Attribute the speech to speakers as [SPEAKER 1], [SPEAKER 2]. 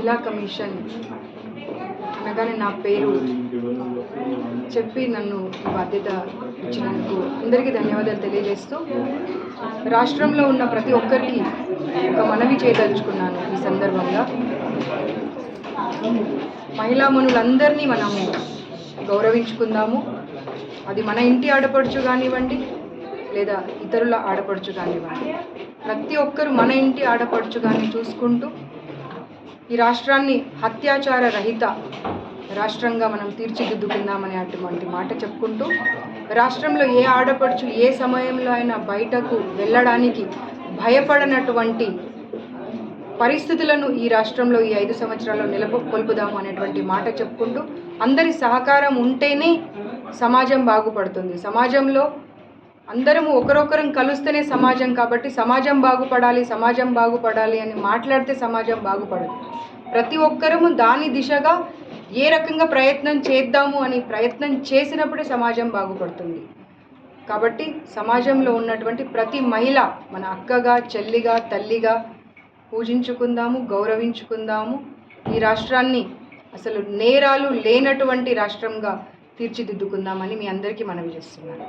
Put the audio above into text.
[SPEAKER 1] మహిళా కమిషన్ అనగానే నా పేరు చెప్పి నన్ను బాధ్యత ఇచ్చినందుకు అందరికీ ధన్యవాదాలు తెలియజేస్తూ రాష్ట్రంలో ఉన్న ప్రతి ఒక్కరికి ఒక మనవి చేయదలుచుకున్నాను ఈ సందర్భంగా. మహిళా మనులందరినీ మనము గౌరవించుకుందాము. అది మన ఇంటి ఆడపడుచు కానివ్వండి లేదా ఇతరుల ఆడపడుచు కానివ్వండి. ప్రతి ఒక్కరు మన ఇంటి ఆడపడుచు కానీ చూసుకుంటూ ఈ రాష్ట్రాన్ని అత్యాచార రహిత రాష్ట్రంగా మనం తీర్చిదిద్దుకుందామనే అటువంటి మాట చెప్పుకుంటూ రాష్ట్రంలో ఏ ఆడపడుచు ఏ సమయంలో అయినా బయటకు వెళ్ళడానికి భయపడనటువంటి పరిస్థితులను ఈ రాష్ట్రంలో ఈ ఐదు సంవత్సరాల్లో నెలకొల్పుదాము అనేటువంటి మాట చెప్పుకుంటూ అందరి సహకారం ఉంటేనే సమాజం బాగుపడుతుంది. సమాజంలో అందరము ఒకరొకరం కలుస్తేనే సమాజం కాబట్టి సమాజం బాగుపడాలి సమాజం బాగుపడాలి అని మాట్లాడితే సమాజం బాగుపడదు. ప్రతి ఒక్కరము దాని దిశగా ఏ రకంగా ప్రయత్నం చేద్దాము అని ప్రయత్నం చేసినప్పుడే సమాజం బాగుపడుతుంది. కాబట్టి సమాజంలో ఉన్నటువంటి ప్రతి మహిళ మన అక్కగా చెల్లిగా తల్లిగా పూజించుకుందాము గౌరవించుకుందాము. ఈ రాష్ట్రాన్ని అసలు నేరాలు లేనటువంటి రాష్ట్రంగా తీర్చిదిద్దుకుందామని మీ అందరికీ మనవి చేస్తున్నాను.